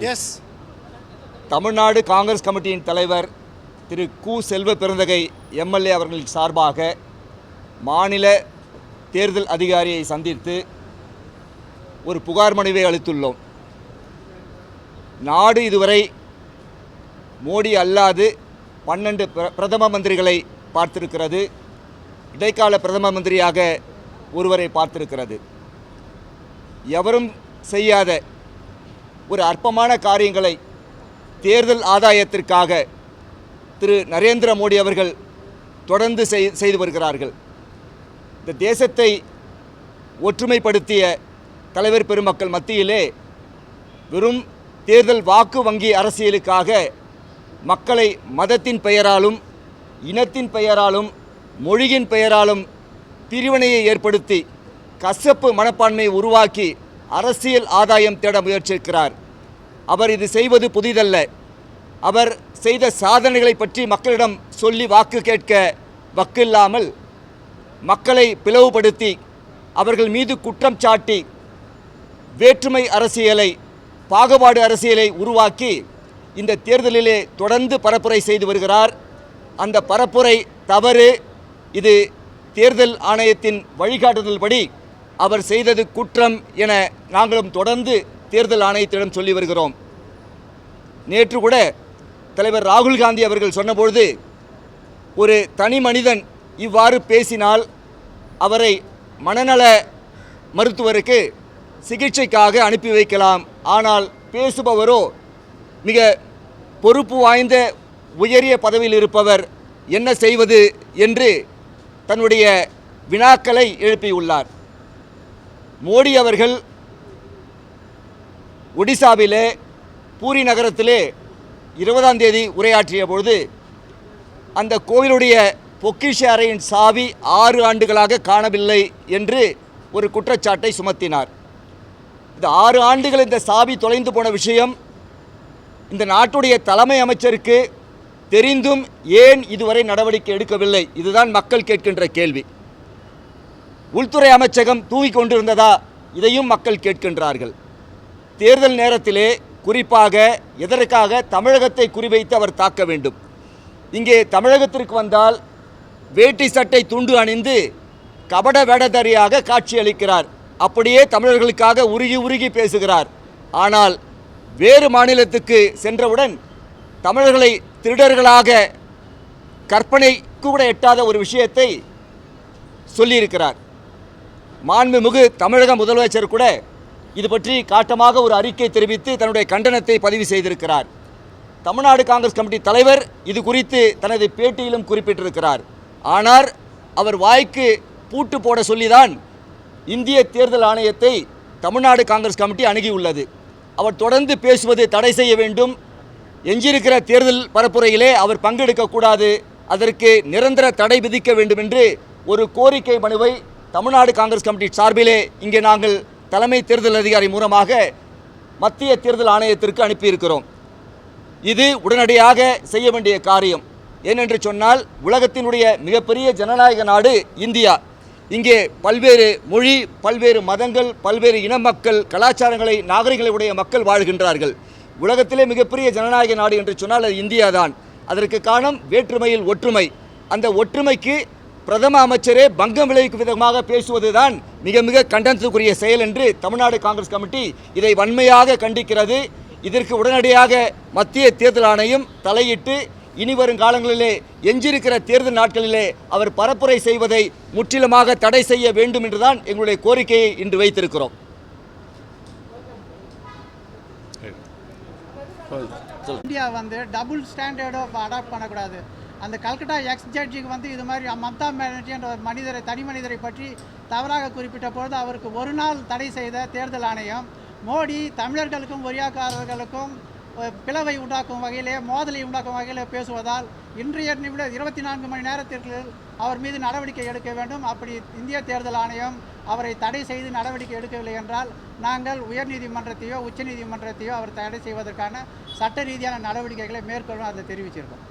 S Tamil Nadu Congress கமிட்டியின் தலைவர் திரு கு செல்வ பிறந்தகை எம்எல்ஏ அவர்களின் சார்பாக மாநில தேர்தல் அதிகாரியை சந்தித்து ஒரு புகார் மனுவை அளித்துள்ளோம். நாடு இதுவரை மோடி அல்லாது பன்னெண்டு பிர- பிரதம மந்திரிகளை பார்த்திருக்கிறது. இடைக்கால பிரதம மந்திரியாக ஒருவரை பார்த்திருக்கிறது. எவரும் செய்யாத ஒரு அற்பமான காரியங்களை தேர்தல் ஆதாயத்திற்காக திரு நரேந்திர மோடி அவர்கள் தொடர்ந்து செய் செய்து வருகிறார்கள். இந்த தேசத்தை ஒற்றுமைப்படுத்திய தலைவர் பெருமக்கள் மத்தியிலே வெறும் தேர்தல் வாக்கு வங்கி அரசியலுக்காக மக்களை மதத்தின் பெயராலும் இனத்தின் பெயராலும் மொழியின் பெயராலும் பிரிவினையை ஏற்படுத்தி கசப்பு மனப்பான்மையை உருவாக்கி அரசியல் ஆதாயம் தேட முயற்சிக்கிறார். அவர் இது செய்வது புதிதல்ல. அவர் செய்த சாதனைகளை பற்றி மக்களிடம் சொல்லி வாக்கு கேட்க வக்கில்லாமல் மக்களை பிளவுபடுத்தி அவர்கள் மீது குற்றம் சாட்டி வேற்றுமை அரசியலை பாகுபாடு அரசியலை உருவாக்கி இந்த தேர்தலிலே தொடர்ந்து பரப்புரை செய்து வருகிறார். அந்த பரப்புரை தவறு. இது தேர்தல் ஆணையத்தின் வழிகாட்டுதல்படி அவர் செய்தது குற்றம் என நாங்களும் தொடர்ந்து தேர்தல் ஆணையத்திடம் சொல்லி வருகிறோம். நேற்று கூட தலைவர் ராகுல் காந்தி அவர்கள் சொன்னபொழுது ஒரு தனி மனிதன் இவ்வாறு பேசினால் அவரை மனநல மருத்துவருக்கு சிகிச்சைக்காக அனுப்பி வைக்கலாம். ஆனால் பேசுபவரோ மிக பொறுப்பு வாய்ந்த உயரிய பதவியில் இருப்பவர் என்ன செய்வது என்று தன்னுடைய வினாக்களை எழுப்பியுள்ளார். மோடி அவர்கள் ஒடிசாவிலே பூரி நகரத்திலே இருபதாம் தேதி உரையாற்றிய பொழுது அந்த கோவிலுடைய பொக்கிஷ அறையின் சாவி ஆறு ஆண்டுகளாக காணவில்லை என்று ஒரு குற்றச்சாட்டை சுமத்தினார். இந்த ஆறு ஆண்டுகள் இந்த சாவி தொலைந்து போன விஷயம். இந்த நாட்டுடைய தலைமை அமைச்சருக்கு தெரிந்தும் ஏன் இதுவரை நடவடிக்கை எடுக்கவில்லை? இதுதான் மக்கள் கேட்கின்ற கேள்வி. உள்துறை அமைச்சகம் தூங்கிக் கொண்டிருந்ததா? இதையும் மக்கள் கேட்கின்றார்கள். தேர்தல் நேரத்திலே குறிப்பாக எதற்காக தமிழகத்தை குறிவைத்து அவர் தாக்க வேண்டும்? இங்கே தமிழகத்திற்கு வந்தால் வேட்டி சட்டை துண்டு அணிந்து கபட வேடதாரியாக காட்சியளிக்கிறார். அப்படியே தமிழர்களுக்காக உருகி உருகி பேசுகிறார். ஆனால் வேறு மாநிலத்துக்கு சென்றவுடன் தமிழர்களை திருடர்களாக கற்பனை கூட எட்டாத ஒரு விஷயத்தை சொல்லியிருக்கிறார். மாண்புமிகு தமிழக முதலமைச்சர் கூட இது பற்றி காட்டமாக ஒரு அறிக்கை தெரிவித்து தன்னுடைய கண்டனத்தை பதிவு செய்திருக்கிறார். தமிழ்நாடு காங்கிரஸ் கமிட்டி தலைவர் இது குறித்து தனது பேட்டியிலும் குறிப்பிட்டிருக்கிறார். ஆனால் அவர் வாய்க்கு பூட்டு போட சொல்லிதான் இந்திய தேர்தல் ஆணையத்தை தமிழ்நாடு காங்கிரஸ் கமிட்டி அணுகியுள்ளது. அவர் தொடர்ந்து பேசுவது தடை செய்ய வேண்டும். எஞ்சியிருக்கிற தேர்தல் பரப்புரையிலே அவர் பங்கெடுக்கக்கூடாது. அதற்கு நிரந்தர தடை விதிக்க வேண்டும் என்று ஒரு கோரிக்கை மனுவை தமிழ்நாடு காங்கிரஸ் கமிட்டி சார்பிலே இங்கே நாங்கள் தலைமை தேர்தல் அதிகாரி மூலமாக மத்திய தேர்தல் ஆணையத்திற்கு அனுப்பியிருக்கிறோம். இது உடனடியாக செய்ய வேண்டிய காரியம். ஏனென்று சொன்னால் உலகத்தினுடைய மிகப்பெரிய ஜனநாயக நாடு இந்தியா. இங்கே பல்வேறு மொழி பல்வேறு மதங்கள் பல்வேறு இன மக்கள் கலாச்சாரங்களை நாகரிகங்களுடைய மக்கள் வாழ்கின்றார்கள். உலகத்திலே மிகப்பெரிய ஜனநாயக நாடு என்று சொன்னால் அது இந்தியா தான் அதற்கு காரணம் வேற்றுமையில் ஒற்றுமை. அந்த ஒற்றுமைக்கு பிரதம அமைச்சரே பங்கம் விளைவிக்கும் விதமாக பேசுவதுதான் மிக மிக கண்டனத்துக்குரிய செயல் என்று தமிழ்நாடு காங்கிரஸ் கமிட்டி இதை வன்மையாக கண்டிக்கிறது. இதற்கு உடனடியாக மத்திய தேர்தல் ஆணையம் தலையிட்டு இனி வரும் காலங்களிலே எஞ்சியிருக்கிற தேர்தல் நாட்களிலே அவர் பரப்புரை செய்வதை முற்றிலுமாக தடை செய்ய வேண்டும் என்றுதான் எங்களுடைய கோரிக்கையை இன்று வைத்திருக்கிறோம். இந்தியா வந்து டபுள் ஸ்டாண்டர்டோ அடாப்ட் பண்ணக்கூடாது. அந்த கல்கட்டா எக்ஸ் ஜட்ஜிக்கு வந்து இது மாதிரி மம்தா பானர்ஜி என்ற ஒரு மனிதரை தனி மனிதரை பற்றி தவறாக குறிப்பிட்ட பொழுது அவருக்கு ஒரு நாள் தடை செய்த தேர்தல் ஆணையம் மோடி தமிழர்களுக்கும் ஒரியாக்காரர்களுக்கும் பிளவை உண்டாக்கும் வகையிலே மோதலை உண்டாக்கும் வகையிலே பேசுவதால் இன்றைய நிமிடம் இருபத்தி நான்கு மணி நேரத்திற்கு அவர் மீது நடவடிக்கை எடுக்க வேண்டும். அப்படி இந்திய தேர்தல் ஆணையம் அவரை தடை செய்து நடவடிக்கை எடுக்கவில்லை என்றால் நாங்கள் உயர்நீதிமன்றத்தையோ உச்சநீதிமன்றத்தையோ அவர் தடை செய்வதற்கான சட்ட ரீதியான நடவடிக்கைகளை மேற்கொள்ளும் அதை தெரிவிச்சிருக்கோம்.